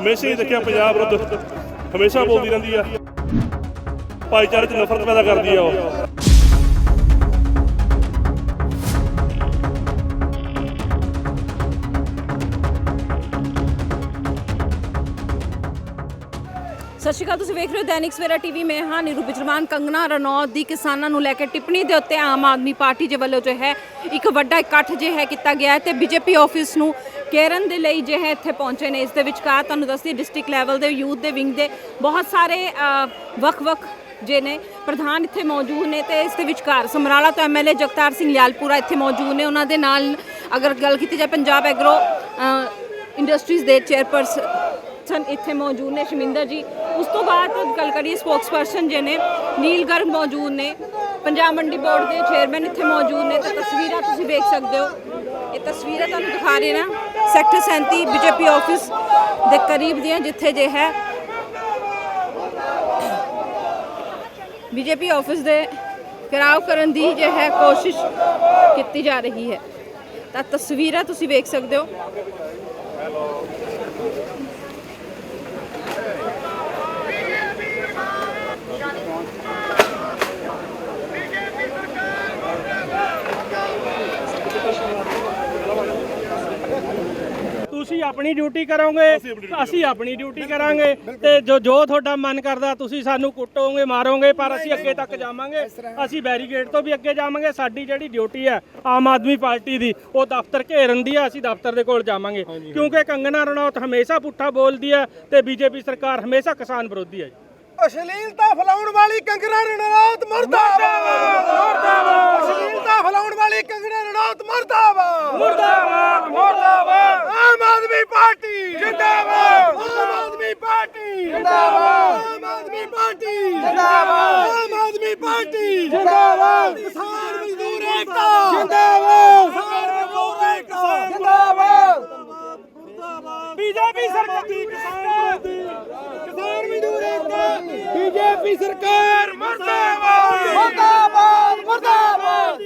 ਹਮੇਸ਼ਾ ਹੀ ਦੇਖਿਆ ਪੰਜਾਬ ਵਿਰੁੱਧ। ਹਮੇਸ਼ਾ ਬੋਲਦੀ ਰਹਿੰਦੀ ਆ। ਭਾਈਚਾਰੇ 'ਚ ਨਫ਼ਰਤ ਪੈਦਾ ਕਰਦੀ ਆ ਉਹ। ਸਤਿ ਸ਼੍ਰੀ ਅਕਾਲ, ਤੁਸੀਂ ਵੇਖ ਰਹੇ ਹੋ ਦੈਨਿਕ ਸਵੇਰਾ ਟੀਵੀ। ਮੈਂ ਹਾਂ ਨੀਰੂ ਬਿਜਰਮਾਨ ਕੰਗਨਾ ਰਣੌਤ ਦੀ ਕਿਸਾਨਾਂ ਨੂੰ ਲੈ ਕੇ ਟਿੱਪਣੀ ਦੇ ਉੱਤੇ ਆਮ ਆਦਮੀ ਪਾਰਟੀ ਦੇ ਵੱਲੋਂ ਜੋ ਹੈ, ਇੱਕ ਵੱਡਾ ਇਕੱਠ ਜੇ ਹੈ ਕੀਤਾ ਗਿਆ ਹੈ ਤੇ ਬੀਜੇਪੀ ਆਫਿਸ ਨੂੰ ਕੇਰਨ ਦੇ ਲਈ ਜੇ ਹੈ ਇੱਥੇ ਪਹੁੰਚੇ ਨੇ। ਇਸ ਦੇ ਵਿਚਕਾਰ ਤੁਹਾਨੂੰ ਦੱਸਦੀ ਡਿਸਟ੍ਰਿਕਟ ਲੈਵਲ ਦੇ, ਯੂਥ ਦੇ ਵਿੰਗ ਦੇ ਬਹੁਤ ਸਾਰੇ ਵੱਖ-ਵੱਖ ਜੇ ਨੇ ਪ੍ਰਧਾਨ ਇੱਥੇ ਮੌਜੂਦ ਨੇ ਤੇ ਇਸ ਦੇ ਵਿਚਕਾਰ ਸਮਰਾਲਾ ਤੋਂ ਐਮਐਲਏ ਜਗਤਾਰ ਸਿੰਘ ਲਿਆਲਪੁਰਾ ਇੱਥੇ ਮੌਜੂਦ ਨੇ। ਉਹਨਾਂ ਦੇ ਨਾਲ ਅਗਰ ਗੱਲ ਕੀਤੀ ਜਾਏ, ਪੰਜਾਬ ਐਗਰੋ ਇੰਡਸਟਰੀਜ਼ ਦੇ ਚੇਅਰਪਰਸਨ ਇੱਥੇ ਮੌਜੂਦ ਨੇ। ਸ਼ਮਿੰਦਰ ਜੀ, ਉਸ ਤੋਂ ਬਾਅਦ ਗੱਲ ਕਰੀਏ ਸਪੋਕਸਪਰਸਨ ਜੇ ਨੇ, ਨੀਲ ਗਰਗ ਮੌਜੂਦ ਨੇ। ਪੰਜਾਬ ਮੰਡੀ ਬੋਰਡ ਦੇ ਚੇਅਰਮੈਨ ਇੱਥੇ ਮੌਜੂਦ ਨੇ। ਤਾਂ ਤਸਵੀਰਾਂ ਤੁਸੀਂ ਵੇਖ ਸਕਦੇ ਹੋ। ਇਹ ਤਸਵੀਰਾਂ ਤੁਹਾਨੂੰ ਦਿਖਾ ਰਹੇ ਨਾ ਸੈਕਟਰ 37 ਬੀਜੇਪੀ ਆਫਿਸ ਦੇ ਕਰੀਬ ਦੀਆਂ, ਜਿੱਥੇ ਜੇ ਹੈ ਬੀਜੇਪੀ ਆਫਿਸ ਦੇ ਘਿਰਾਓ ਕਰਨ ਦੀ ਜੇ ਹੈ, ਕੋਸ਼ਿਸ਼ ਕੀਤੀ ਜਾ ਰਹੀ ਹੈ। ਤਾਂ ਤਸਵੀਰਾਂ ਤੁਸੀਂ ਵੇਖ ਸਕਦੇ ਹੋ। ਤੁਸੀਂ ਆਪਣੀ ਡਿਊਟੀ ਕਰੋਗੇ ਅਸੀਂ ਆਪਣੀ ਡਿਊਟੀ ਕਰਾਂਗੇ। ਤੇ ਜੋ ਜੋ ਤੁਹਾਡਾ ਮਨ ਕਰਦਾ ਤੁਸੀਂ ਸਾਨੂੰ ਕੁੱਟੋਗੇ ਮਾਰੋਗੇ ਪਰ ਅਸੀਂ ਅੱਗੇ ਤੱਕ ਜਾਵਾਂਗੇ। ਅਸੀਂ ਬੈਰੀਗੇਡ ਤੋਂ ਵੀ ਅੱਗੇ ਜਾਵਾਂਗੇ। ਸਾਡੀ ਜਿਹੜੀ ਡਿਊਟੀ ਹੈ ਆਮ ਆਦਮੀ ਪਾਰਟੀ ਦੀ ਉਹ ਦਫ਼ਤਰ ਘੇਰਨ ਦੀ ਹੈ ਅਸੀਂ ਦਫ਼ਤਰ ਦੇ ਕੋਲ ਜਾਵਾਂਗੇ। ਕਿਉਂਕਿ ਕੰਗਨਾ ਰਣੌਤ ਹਮੇਸ਼ਾ ਪੁੱਠਾ ਬੋਲਦੀ ਹੈ ਤੇ ਬੀਜੇਪੀ ਸਰਕਾਰ ਹਮੇਸ਼ਾ ਕਿਸਾਨ ਵਿਰੋਧੀ ਹੈ ਅਸ਼ਲੀਲਤਾ ਫੈਲਾਉਣ ਵਾਲੀ ਕੰਗਣਾ ਰਣੌਤ ਮਰਦਾਬਾਦ ਮਰਦਾਬਾਦ ਮਰਦਾਬਾਦ ਆਮ ਆਦਮੀ ਪਾਰਟੀ ਜਿੰਦਾਬਾਦ ਆਮ ਆਦਮੀ ਪਾਰਟੀ ਜਿੰਦਾਬਾਦ ਆਮ ਆਦਮੀ ਪਾਰਟੀ ਜਿੰਦਾਬਾਦ। ਆਮ ਆਦਮੀ ਪਾਰਟੀ। ਜਿੰਦਾਬਾਦ। ਕਿਸਾਨ ਮਜ਼ਦੂਰ ਏਕਤਾ। ਜਿੰਦਾਬਾਦ। ਕਿਸਾਨ ਮਜ਼ਦੂਰ ਏਕਤਾ। ਜਿੰਦਾਬਾਦ। ਬੀਜੇਪੀ ਸਰਕਾਰ ਕਿਸਾਨ ਮਜ਼ਦੂਰ ਏਕਤਾ। ਬੀਜੇਪੀ ਸਰਕਾਰ ਮਰਦਾਬਾਦ। ਮਰਦਾਬਾਦ। ਮਰਦਾਬਾਦ।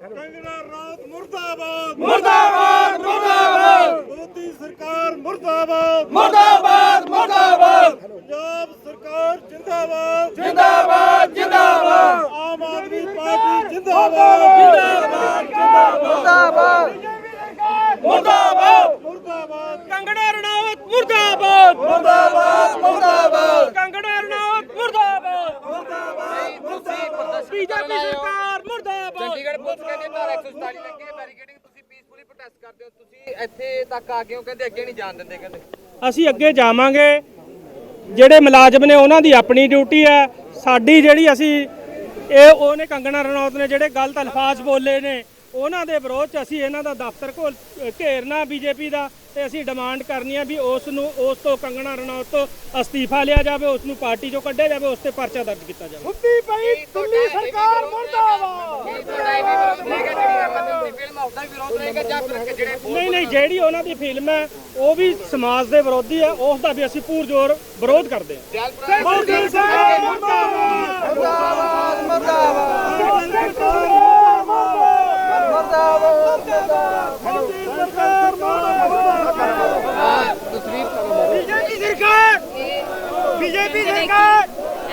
ਕੰਗਣਾ ਰਾਤ ਮੁਰਦਾਬਾਦ। ਮੁਰਦਾਬਾਦ ਮੁਰਦਾਬਾਦ। ਮੋਦੀ ਸਰਕਾਰ ਮੁਰਦਾਬਾਦ। ਮੁਰਦਾਬਾਦ ਮੁਰਦਾਬਾਦ ਪੰਜਾਬ ਸਰਕਾਰ ਜਿੰਦਾਬਾਦ। ਜਿੰਦਾਬਾਦ ਜਿੰਦਾਬਾਦ। ਆਮ ਆਦਮੀ ਪਾਰਟੀ ਜਿੰਦਾਬਾਦ। ਜਿੰਦਾਬਾਦ ਜਿੰਦਾਬਾਦ ਮੁਰਦਾਬਾਦ। ਮੁਰਦਾਬਾਦ। ਕੰਗਣਾ ਰਣੌਤ ਮੁਰਦਾਬਾਦ। ਮੁਰਦਾਬਾਦ ਮੁਰਦਾਬਾਦ। ਕੰਗਣਾ ਰਣੌਤ ਮੁਰਦਾਬਾਦ। ਬੀਜੇਪੀ ਸਰਕਾਰ ਮੁਰਦਾਬਾਦ। ਚੰਡੀਗੜ੍ਹ ਪੁਲਿਸ ਕਹਿੰਦੀ ਧਾਰਾ 147 ਲੱਗੀ ਬੈਰੀਕੇਡਿੰਗ ਤੁਸੀਂ ਪੀਸਫੁਲੀ ਪ੍ਰੋਟੈਸਟ ਕਰਦੇ ਹੋ। ਤੁਸੀਂ ਇੱਥੇ ਤੱਕ ਆ ਗਏ ਹੋ ਕਹਿੰਦੇ ਅੱਗੇ ਨਹੀਂ ਜਾਣ ਦਿੰਦੇ ਕਹਿੰਦੇ। ਅਸੀਂ ਅੱਗੇ ਜਾਵਾਂਗੇ। ਜਿਹੜੇ ਮੁਲਾਜ਼ਮ ਨੇ ਉਹਨਾਂ ਦੀ ਆਪਣੀ ਡਿਊਟੀ ਹੈ। ਸਾਡੀ ਜਿਹੜੀ ਅਸੀਂ ਇਹ ਉਹਨੇ ਕੰਗਣਾ ਰਣੌਤ ਨੇ ਜਿਹੜੇ ਗਲਤ ਅਲਫਾਜ਼ ਬੋਲੇ ਨੇ। ਉਹਨਾਂ ਦੇ ਵਿਰੋਧ ਚ ਅਸੀਂ ਇਹਨਾਂ ਦਾ ਦਫ਼ਤਰ ਕੋਲ ਘੇਰਨਾ ਬੀਜੇਪੀ ਦਾ ਤੇ ਅਸੀਂ ਡਿਮਾਂਡ ਕਰਨੀ ਆ ਵੀ ਉਸ ਨੂੰ ਉਸ ਤੋਂ ਕੰਗਣਾ ਰਣੌਤ ਤੋਂ ਅਸਤੀਫਾ ਲਿਆ ਜਾਵੇ ਉਸ ਨੂੰ ਪਾਰਟੀ ਚੋਂ ਕੱਢਿਆ ਜਾਵੇ ਉਸ ਤੇ ਪਰਚਾ ਦਰਜ ਕੀਤਾ ਜਾਵੇ। ਹੁੰਦੀ ਪਈ ਦਿੱਲੀ ਸਰਕਾਰ ਮੁਰਦਾਬਾਦ। ਨਹੀਂ ਨਹੀਂ ਜਿਹੜੀ ਉਹਨਾਂ ਦੀ ਫਿਲਮ ਹੈ ਉਹ ਵੀ ਸਮਾਜ ਦੇ ਵਿਰੋਧੀ ਹੈ ਉਸ ਦਾ ਵੀ ਅਸੀਂ ਪੂਰਜੋਰ ਵਿਰੋਧ ਕਰਦੇ ਹਾਂ। ਮੋਦੀ ਸਰਕਾਰ ਮੁਰਦਾਬਾਦ। ਮੁਰਦਾਬਾਦ ਮੁਰਦਾਬਾਦ। ਸਰਕਾਰ ਬੀਜੇਪੀ ਸਰਕਾਰ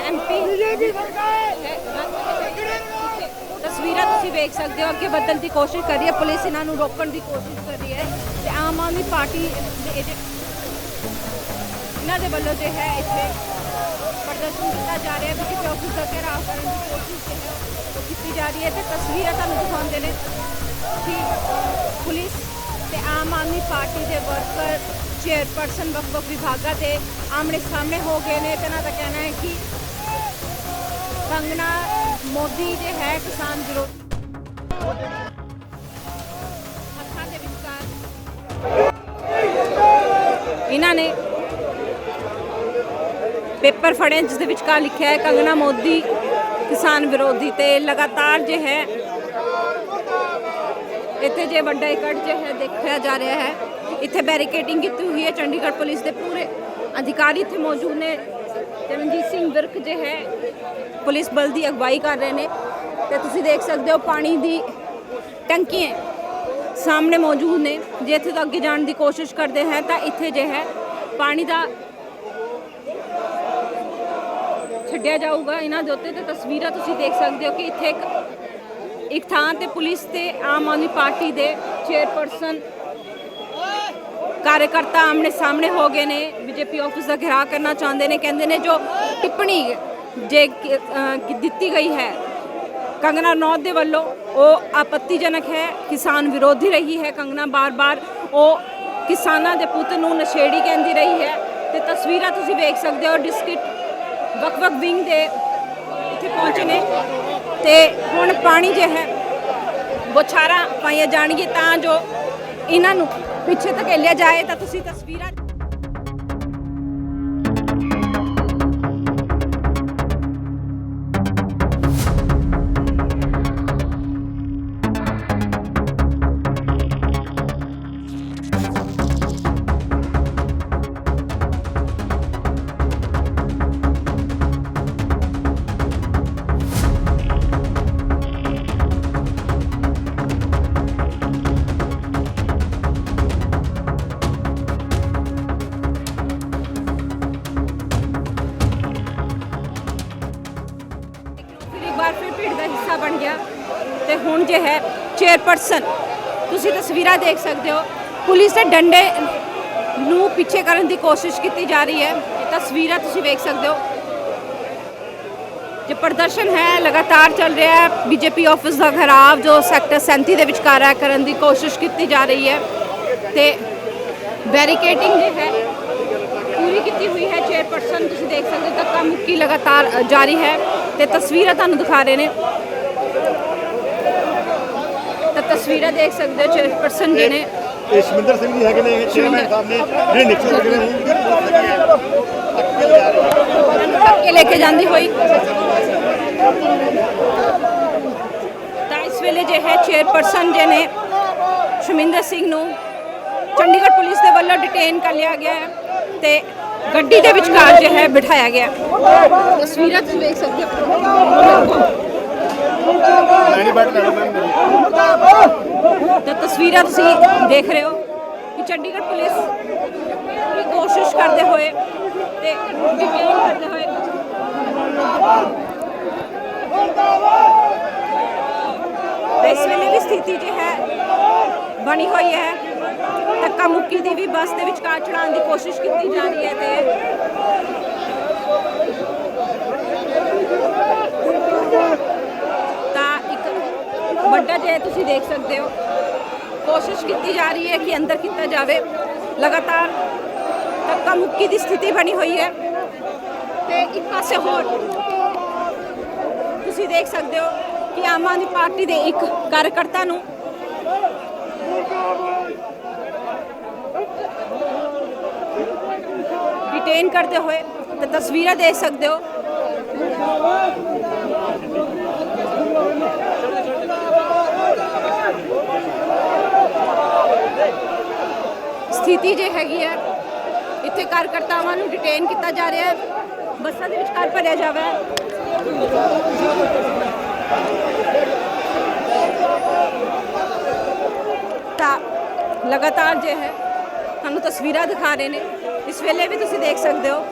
ਐਮਪੀ ਬੀਜੇਪੀ ਸਰਕਾਰ ਤਸਵੀਰਾਂ ਤੁਸੀਂ ਵੇਖ ਸਕਦੇ ਹੋ ਅੱਗੇ ਵਧਣ ਦੀ ਕੋਸ਼ਿਸ਼ ਕਰ ਰਹੀ ਹੈ ਪੁਲਿਸ ਇਹਨਾਂ ਨੂੰ ਰੋਕਣ ਦੀ ਕੋਸ਼ਿਸ਼ ਕਰ ਰਹੀ ਹੈ ਤੇ ਆਮ ਆਦਮੀ ਪਾਰਟੀ ਇਹਨਾਂ ਦੇ ਵੱਲੋਂ ਜੋ ਹੈ ਇੱਥੇ ਪ੍ਰਦਰਸ਼ਨ ਕੀਤਾ ਜਾ ਰਿਹਾ ਹੈ। ਕਿ ਚੌਕੀ ਦਾ ਘੇਰਾਓ ਕਰਨ ਦੀ ਕੋਸ਼ਿਸ਼ ਹੈ। ਉਹ ਕੀਤੀ ਜਾ ਰਹੀ ਹੈ ਤੇ ਤਸਵੀਰਾਂ ਤੁਹਾਨੂੰ ਦਿਖਾਉਂਦੇ ਨੇ ਕਿ ਪੁਲਿਸ ਤੇ ਆਮ ਆਦਮੀ ਪਾਰਟੀ ਦੇ ਵਰਕਰ, ਚੇਅਰਪਰਸਨ ਵੱਖ-ਵੱਖ ਵਿਭਾਗਾਂ ਦੇ ਆਮਣੇ ਸਾਹਮਣੇ ਹੋ ਗਏ ਨੇ। ਤੇ ਇਹਨਾਂ ਦਾ ਕਹਿਣਾ ਹੈ ਕਿ ਕੰਗਨਾ ਮੋਦੀ ਜੇ ਹੈ ਕਿਸਾਨ ਵਿਰੋਧੀ। ਹੱਥਾਂ ਦੇ ਇਹਨਾਂ ਨੇ ਪੇਪਰ ਫੜੇ ਜਿਸ ਦੇ ਵਿਚਕਾਰ ਲਿਖਿਆ ਹੈ ਕੰਗਨਾ ਮੋਦੀ ਕਿਸਾਨ ਵਿਰੋਧੀ ਤੇ ਲਗਾਤਾਰ ਜੇ ਹੈ, ਇੱਥੇ ਜੇ ਵੱਡਾ ਇਕੱਠ ਜੇ ਹੈ, ਦੇਖਿਆ ਜਾ ਰਿਹਾ ਹੈ। ਇੱਥੇ ਬੈਰੀਕੇਡਿੰਗ ਕੀਤੀ ਹੋਈ ਹੈ, ਚੰਡੀਗੜ੍ਹ ਪੁਲਿਸ ਦੇ ਪੂਰੇ ਅਧਿਕਾਰੀ ਇੱਥੇ ਮੌਜੂਦ ਨੇ। ਚਰਨਜੀਤ ਸਿੰਘ ਵਿਰਕ ਜੇ ਹੈ, ਪੁਲਿਸ ਬਲ ਦੀ ਅਗਵਾਈ ਕਰ ਰਹੇ ਨੇ। ਤੇ ਤੁਸੀਂ ਦੇਖ ਸਕਦੇ ਹੋ ਪਾਣੀ ਦੀ ਟੰਕੀਆਂ ਸਾਹਮਣੇ ਮੌਜੂਦ ਨੇ। ਜੇ ਇੱਥੇ ਤੋਂ ਅੱਗੇ ਜਾਣ ਦੀ ਕੋਸ਼ਿਸ਼ ਕਰਦੇ ਹੈ, ਤਾਂ ਇੱਥੇ ਜੇ ਹੈ, ਪਾਣੀ ਦਾ ਛੱਡਿਆ ਜਾਊਗਾ ਇਹਨਾਂ ਦੇ ਉੱਤੇ ਤੇ ਤਸਵੀਰਾਂ ਤੁਸੀਂ ਦੇਖ ਸਕਦੇ ਹੋ ਕਿ ਇੱਥੇ ਇੱਕ ਇੱਕ ਥਾਂ ਤੇ ਪੁਲਿਸ ਤੇ ਆਮ ਆਦਮੀ ਪਾਰਟੀ ਦੇ ਚੇਅਰਪਰਸਨ ਕਾਰਜਕਰਤਾ ਆਮਣੇ ਸਾਹਮਣੇ ਹੋ ਗਏ ਨੇ, ਬੀਜੇਪੀ ਆਫਿਸ ਦਾ ਘਿਰਾਅ ਕਰਨਾ ਚਾਹੁੰਦੇ ਨੇ, ਕਹਿੰਦੇ ਨੇ ਜੋ ਟਿੱਪਣੀ ਜੇ ਦਿੱਤੀ ਗਈ ਹੈ, ਕੰਗਨਾ ਨੌਦ ਦੇ ਵੱਲੋਂ ਉਹ ਆਪੱਤੀਜਨਕ ਹੈ, ਕਿਸਾਨ ਵਿਰੋਧੀ ਰਹੀ ਹੈ, ਕੰਗਨਾ ਬਾਰ-ਬਾਰ ਉਹ ਕਿਸਾਨਾਂ ਦੇ ਪੁੱਤ ਨੂੰ ਨਸ਼ੇੜੀ ਕਹਿੰਦੀ ਰਹੀ ਹੈ ਤੇ ਤਸਵੀਰਾਂ ਤੁਸੀਂ ਵੇਖ ਸਕਦੇ ਹੋ ਡਿਸਕਿਟ ਵੱਖ-ਵੱਖ ਵਿੰਗ ਦੇ ਇੱਥੇ ਪਹੁੰਚੇ ਨੇ। ਤੇ ਹੁਣ ਪਾਣੀ ਜੇ ਹੈ, ਬੁਛਾਰਾਂ ਪਾਈਆਂ ਜਾਣਗੀਆਂ ਤਾਂ ਜੋ ਇਹਨਾਂ ਨੂੰ ਪਿੱਛੇ ਧਕੇਲਿਆ ਜਾਏ ਤਾਂ ਤੁਸੀਂ ਤਸਵੀਰਾਂ ਚੇਅਰਪਰਸਨ ਤੁਸੀਂ ਤਸਵੀਰਾਂ ਦੇਖ ਸਕਦੇ ਹੋ। ਪੁਲਿਸ ਦੇ ਡੰਡੇ ਨੂੰ ਪਿੱਛੇ ਕਰਨ ਦੀ ਕੋਸ਼ਿਸ਼ ਕੀਤੀ ਜਾ ਰਹੀ ਹੈ। ਇਹ ਤਸਵੀਰਾਂ ਤੁਸੀਂ ਵੇਖ ਸਕਦੇ ਹੋ। ਜੋ ਪ੍ਰਦਰਸ਼ਨ ਹੈ, ਲਗਾਤਾਰ ਚੱਲ ਰਿਹਾ ਹੈ। ਬੀਜੇਪੀ ਆਫਿਸ ਦਾ ਘਰਾਵ ਜੋ ਸੈਕਟਰ 37 ਦੇ ਵਿਚਕਾਰ ਕਰਨ ਦੀ ਕੋਸ਼ਿਸ਼ ਕੀਤੀ ਜਾ ਰਹੀ ਹੈ। ਤੇ ਬੈਰੀਕੇਡਿੰਗ ਜੇ ਹੈ। ਪੂਰੀ ਕੀਤੀ ਹੋਈ ਹੈ ਚੇਅਰਪਰਸਨ ਤੁਸੀਂ ਦੇਖ ਸਕਦੇ ਹੋ ਧੱਕਾ ਮੁੱਕੀ ਲਗਾਤਾਰ ਜਾਰੀ ਹੈ। ਤੇ ਤਸਵੀਰਾਂ ਤੁਹਾਨੂੰ ਦਿਖਾ ਰਹੇ ਨੇ ਤਾਂ ਤਸਵੀਰਾਂ ਦੇਖ ਸਕਦੇ ਹੋ ਚੇਅਰਪਰਸਨ ਜੀ ਨੇ ਇਹ ਸ਼ਮਿੰਦਰ ਸਿੰਘ ਜੀ ਹੈਗੇ ਨੇ ਚੇਅਰਮੈਨ ਸਾਹਿਬ ਨੇ ਜਿਹੜੇ ਨਿਕਲ ਲੱਗੇ ਨੇ। ਉਹ ਵੀ ਬਹੁਤ ਲੱਗੇ ਆ ਅੱਗੇ ਜਾ ਰਹੇ ਆ ਕੇ ਲੈ ਕੇ ਜਾਂਦੀ ਹੋਈ। ਤਾਂ ਇਸ ਵੇਲੇ ਜੇ ਹੈ ਚੇਅਰਪਰਸਨ ਜੇ ਨੇ ਸ਼ਮਿੰਦਰ ਸਿੰਘ ਨੂੰ ਚੰਡੀਗੜ੍ਹ ਪੁਲਿਸ ਦੇ ਵੱਲੋਂ ਡਿਟੇਨ ਕਰ ਲਿਆ ਗਿਆ ਹੈ ਤੇ ਗੱਡੀ ਦੇ ਵਿਚਕਾਰ ਜੇ ਹੈ ਬਿਠਾਇਆ ਗਿਆ। ਤਸਵੀਰਾਂ ਤੁਸੀਂ ਵੇਖ ਸਕਦੇ ਹੋ। ਤਾਂ ਤਸਵੀਰਾਂ ਤੁਸੀਂ ਦੇਖ ਰਹੇ ਹੋ ਕਿ ਚੰਡੀਗੜ੍ਹ ਪੁਲਿਸ ਪੂਰੀ ਕੋਸ਼ਿਸ਼ ਕਰਦੇ ਹੋਏ ਤੇ ਡਿਟੇਨ ਕਰਦੇ ਹੋਏ ਤੇ ਇਸ ਵੇਲੇ ਵੀ ਸਥਿਤੀ ਜੋ ਹੈ, ਬਣੀ ਹੋਈ ਹੈ। ਧੱਕਾ ਮੁੱਕੀ ਦੀ ਵੀ ਬੱਸ ਦੇ ਵਿਚਕਾਰ ਚੜਾਉਣ ਦੀ ਕੋਸ਼ਿਸ਼ ਕੀਤੀ ਜਾ ਰਹੀ ਹੈ ਤੇ ਵੱਡਾ ਜਿਹਾ ਤੁਸੀਂ ਦੇਖ ਸਕਦੇ ਹੋ। ਕੋਸ਼ਿਸ਼ ਕੀਤੀ ਜਾ ਰਹੀ ਹੈ ਕਿ ਅੰਦਰ ਕੀਤਾ ਜਾਵੇ। ਲਗਾਤਾਰ ਧੱਕਾ ਮੁੱਕੀ ਦੀ ਸਥਿਤੀ ਬਣੀ ਹੋਈ ਹੈ। ਤੇ ਇੱਕ ਪਾਸੇ ਹੋਰ ਤੁਸੀਂ ਦੇਖ ਸਕਦੇ ਹੋ ਕਿ ਆਮ ਆਦਮੀ ਪਾਰਟੀ ਦੇ ਇੱਕ ਕਾਰਜਕਰਤਾ ਨੂੰ ਡਿਟੇਨ ਕਰਦੇ ਹੋਏ ਤੇ ਤਸਵੀਰਾਂ ਦੇਖ ਸਕਦੇ ਹੋ। ਸਥਿਤੀ ਜੇ ਹੈਗੀ ਹੈ, ਇੱਥੇ ਕਾਰਕਰਤਾਵਾਂ ਨੂੰ ਡਿਟੇਨ ਕੀਤਾ ਜਾ ਰਿਹਾ ਹੈ, ਬੱਸਾਂ ਦੇ ਵਿਚਕਾਰ ਭਰਿਆ ਜਾਵੇ। ਤਾਂ ਲਗਾਤਾਰ ਜੇ ਹੈ, ਤੁਹਾਨੂੰ ਤਸਵੀਰਾਂ ਦਿਖਾ ਰਹੇ ਨੇ। ਇਸ ਵੇਲੇ ਵੀ ਤੁਸੀਂ ਦੇਖ ਸਕਦੇ ਹੋ,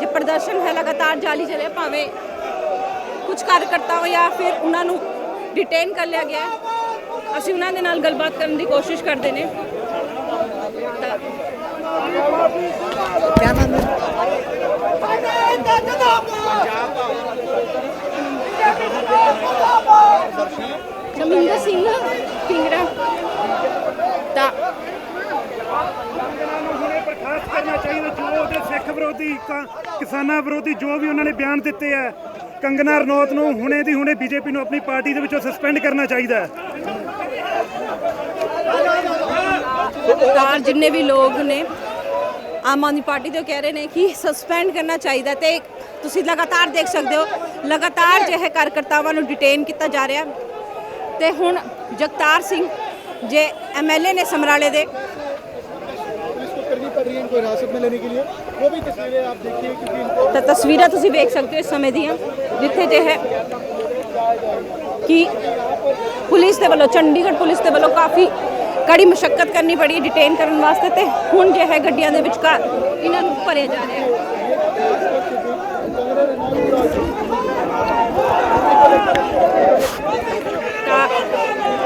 ਜੇ ਪ੍ਰਦਰਸ਼ਨ ਹੈ ਲਗਾਤਾਰ ਜਾਰੀ ਚੱਲਿਆ ਭਾਵੇਂ ਕੁਝ ਕਾਰਜਕਰਤਾਵਾਂ ਜਾਂ ਫਿਰ ਉਹਨਾਂ ਨੂੰ ਡਿਟੇਨ ਕਰ ਲਿਆ ਗਿਆ ਅਸੀਂ ਉਹਨਾਂ ਦੇ ਨਾਲ ਗੱਲਬਾਤ ਕਰਨ ਦੀ ਕੋਸ਼ਿਸ਼ ਕਰਦੇ ਨੇ। ਤਾਂ ਜਮਿੰਦਰ ਸਿੰਘ ਪਿੰਗਰਾ ਤਾਂ ਹੁਣੇ ਬਰਖਾਸਤ ਕਰਨਾ ਚਾਹੀਦਾ ਜੋ ਉਹਦੇ ਸਿੱਖ ਵਿਰੋਧੀ ਕ- ਕਿਸਾਨਾਂ ਵਿਰੋਧੀ ਜੋ ਵੀ ਉਹਨਾਂ ਨੇ ਬਿਆਨ ਦਿੱਤੇ ਆ ਕੰਗਨਾ ਰਣੌਤ ਨੂੰ ਹੁਣੇ ਦੀ ਹੁਣੇ ਬੀਜੇਪੀ ਨੂੰ ਆਪਣੀ ਪਾਰਟੀ ਦੇ ਵਿੱਚੋਂ ਸਸਪੈਂਡ ਕਰਨਾ ਚਾਹੀਦਾ ਹੈ। ਪੱਤਰਕਾਰ ਜਿੰਨੇ ਵੀ ਲੋਕ ਨੇ ਆਮ ਆਦਮੀ ਪਾਰਟੀ ਤੋਂ ਕਹਿ ਰਹੇ ਨੇ ਕਿ ਸਸਪੈਂਡ ਕਰਨਾ ਚਾਹੀਦਾ ਤੇ ਤੁਸੀਂ ਲਗਾਤਾਰ ਦੇਖ ਸਕਦੇ ਹੋ ਲਗਾਤਾਰ ਜਿਹੇ ਕਾਰਕਰਤਾਵਾਂ ਨੂੰ ਡਿਟੇਨ ਕੀਤਾ ਜਾ ਰਿਹਾ। ਤੇ ਹੁਣ ਜਗਤਾਰ ਸਿੰਘ ਜੇ ਐਮਐਲਏ ਨੇ ਸਮਰਾਲੇ ਦੇ ਤਾਂ ਤਸਵੀਰਾਂ ਤੁਸੀਂ ਵੇਖ ਸਕਦੇ ਹੋ ਇਸ ਸਮੇਂ ਦੀਆਂ ਜਿੱਥੇ ਜੇ ਹੈ ਕਿ ਪੁਲਿਸ ਦੇ ਵੱਲੋਂ ਚੰਡੀਗੜ੍ਹ ਪੁਲਿਸ ਦੇ ਵੱਲੋਂ ਕਾਫੀ ਕੜੀ ਮੁਸ਼ਕਲ ਕਰਨੀ ਪੜੀ ਡਿਟੇਨ ਕਰਨ ਵਾਸਤੇ ਤੇ ਹੁਣ ਜੇ ਹੈ ਗੱਡੀਆਂ ਦੇ ਵਿਚਕਾਰ ਇਹਨਾਂ ਨੂੰ ਭਰਿਆ ਜਾ ਰਿਹਾ ਹੈ।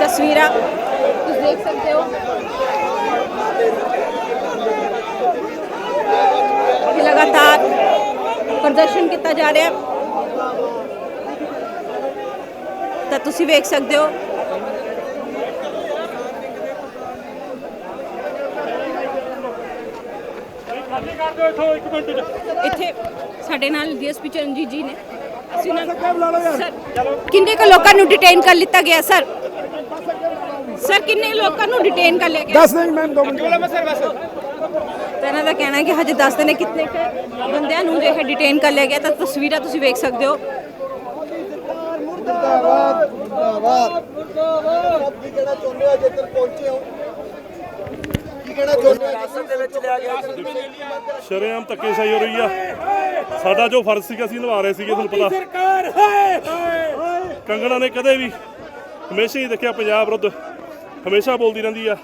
ਤਸਵੀਰਾਂ ਤੁਸੀਂ ਦੇਖ ਸਕਦੇ ਹੋ। ਕਿ ਲਗਾਤਾਰ ਪ੍ਰਦਰਸ਼ਨ ਕੀਤਾ ਜਾ ਰਿਹਾ ਹੈ। ਤਾਂ ਤੁਸੀਂ ਵੇਖ ਸਕਦੇ ਹੋ ਇੱਥੇ ਸਾਡੇ ਨਾਲ ਡੀਐਸਪੀ ਚਰਨਜੀਤ ਜੀ ਨੇ। ਅਸੀਂ ਸਰ ਕਿੰਨੇ ਕੁ ਲੋਕਾਂ ਨੂੰ ਡਿਟੇਨ ਕਰ ਲਿੱਤਾ ਗਿਆ ਸਰ? ਸਰ ਕਿੰਨੇ ਲੋਕਾਂ ਨੂੰ ਡਿਟੇਨ ਕਰ ਲਿਆ ਗਿਆ? 10 ਦਿਨ ਮੈਂ 2 ਮਿੰਟ ਤਾਂ ਇਹਨਾਂ ਦਾ ਕਹਿਣਾ ਹੈ ਕਿ ਹਜੇ ਦੱਸਦੇ ਨੇ ਕਿੰਨੇ ਕੁ ਬੰਦਿਆਂ ਨੂੰ ਜੋ ਹੈ ਡਿਟੇਨ ਕਰ ਲਿਆ ਗਿਆ ਤਾਂ ਤਸਵੀਰਾਂ ਤੁਸੀਂ ਵੇਖ ਸਕਦੇ ਹੋ। ਮੁਰਦਾਬਾਦ ਮੁਰਦਾਬਾਦ। ਮੁਰਦਾਬਾਦ ਕੀ ਕਹਿਣਾ ਚਾਹੁੰਦੇ ਹੋ ਜੇਕਰ ਪਹੁੰਚੇ ਹੋ ਕਹਿਣਾ ਚਾਹੁੰਦੇ ਦੇ ਵਿੱਚ ਲਿਆ ਗਿਆ ਸ਼ਰੇਆਮ ਧੱਕੇਸ਼ਾਹੀ ਹੋ ਰਹੀ ਆ। ਸਾਡਾ ਜੋ ਫਰਜ਼ ਸੀਗਾ ਅਸੀਂ ਨਿਭਾ ਰਹੇ ਸੀਗੇ ਤੁਹਾਨੂੰ ਪਤਾ। ਸਰਕਾਰ ਹਾਏ ਹਾਏ। ਕੰਗਣਾ ਨੇ ਕਦੇ ਵੀ ਹਮੇਸ਼ਾ ਹੀ ਦੇਖਿਆ ਪੰਜਾਬ ਵਿਰੁੱਧ ਹਮੇਸ਼ਾ ਬੋਲਦੀ ਰਹਿੰਦੀ ਆ।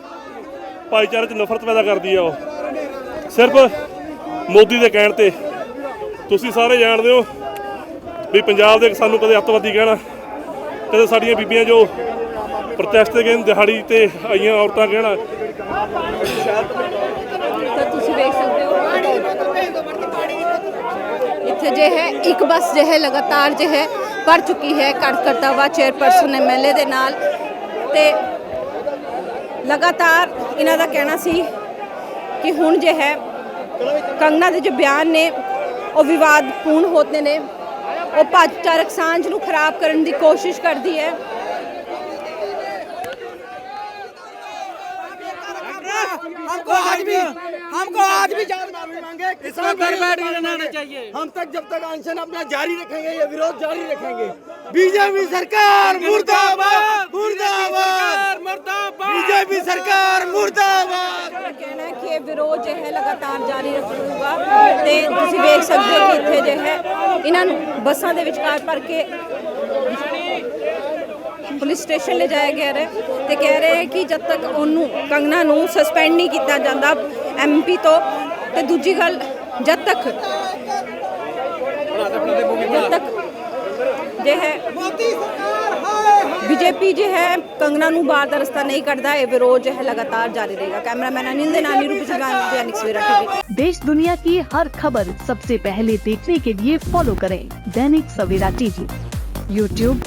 ਭਾਈਚਾਰੇ 'ਚ ਨਫ਼ਰਤ ਪੈਦਾ ਕਰਦੀ ਆ ਉਹ। ਸਿਰਫ ਮੋਦੀ ਦੇ ਕਹਿਣ ਤੇ। ਤੁਸੀਂ ਸਾਰੇ ਜਾਣਦੇ ਹੋ ਵੀ ਪੰਜਾਬ ਦੇ ਸਾਨੂੰ ਕਦੇ ਅੱਤਵਾਦੀ ਕਹਿਣਾ ਕਦੇ ਸਾਡੀਆਂ ਬੀਬੀਆਂ ਜੋ ਪ੍ਰੋਟੈਸਟ ਤੇ ਗਏ ਦਿਹਾੜੀ ਤੇ ਆਈਆਂ ਔਰਤਾਂ ਕਹਿਣਾ ਤਾਂ ਤੁਸੀਂ ਦੇਖ ਸਕਦੇ ਹੋ ਇੱਥੇ ਜੇ ਹੈ, ਇੱਕ ਬੱਸ ਜੋ ਹੈ, ਲਗਾਤਾਰ ਜੋ ਹੈ ਭਰ ਚੁੱਕੀ ਹੈ ਕਰਤਾ ਵਾ ਚੇਅਰਪਰਸਨ ਐਮਐਲਏ ਦੇ ਨਾਲ। ਤੇ ਲਗਾਤਾਰ ਇਹਨਾਂ ਦਾ ਕਹਿਣਾ ਸੀ ਕਿ ਹੁਣ ਜੇ ਹੈ, ਕੰਗਨਾ ਦੇ ਜੋ ਬਿਆਨ ਨੇ, ਉਹ ਵਿਵਾਦਪੂਰਨ ਹੋਤੇ ਨੇ। ਉਹ ਭਾਈਚਾਰਕ ਸਾਂਝ ਨੂੰ ਖਰਾਬ ਕਰਨ ਦੀ ਕੋਸ਼ਿਸ਼ ਕਰਦੀ ਹੈ। आज भी हमको आज भी जान माफी मांगे किसान घर बैठ के रहना चाहिए हम तक जब तक अनशन अपना जारी रखेंगे ये विरोध जारी रखेंगे बीजेपी सरकार मुर्दाबाद मुर्दाबाद मुर्दाबाद बीजेपी सरकार मुर्दाबाद ਕਹਿਣਾ ਹੈ ਕਿ ਇਹ ਵਿਰੋਧ ਜੋ ਹੈ ਲਗਾਤਾਰ ਜਾਰੀ ਰੱਖੂਗਾ ਤੇ ਤੁਸੀਂ ਵੇਖ ਸਕਦੇ ਹੋ ਕਿ ਇੱਥੇ ਜੋ ਹੈ ਇਹਨਾਂ ਨੂੰ ਬੱਸਾਂ ਦੇ ਵਿਚਕਾਰ ਭਰ ਕੇ ਪੁਲਿਸ ਸਟੇਸ਼ਨ ਲੈ ਜਾਇਆ ਗਿਆ ਹੈ ਤੇ ਕਹਿ ਰਹੇ ਹੈ ਕਿ ਜਦ ਤੱਕ ਉਹਨੂੰ ਕੰਗਨਾ ਨੂੰ ਸਸਪੈਂਡ ਨਹੀਂ ਕੀਤਾ ਜਾਂਦਾ ਐਮਪੀ ਤੋਂ ਤੇ ਦੂਜੀ ਗੱਲ ਜਦ ਤੱਕ ਜਦ ਤੱਕ ਜੇ ਹੈ ਬੀਜੇਪੀ ਜੋ ਹੈ ਕੰਗਨਾ ਨੂੰ ਬਾਹਰ ਦਾ ਰਸਤਾ ਨਹੀਂ ਕੱਢਦਾ ਇਹ ਵਿਰੋਧ ਜੋ ਹੈ ਲਗਾਤਾਰ ਜਾਰੀ ਰਹੇਗਾ ਕੈਮਰਾਮੈਨ ਅਨਿਲ ਦੇ ਨਾਲ ਨਿਰੂਪ ਜਗਾਨ दैनिक सवेरा टीवी देश दुनिया की हर खबर सबसे पहले देखने के लिए फॉलो करें Dainik Savera TV YouTube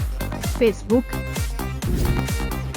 Facebook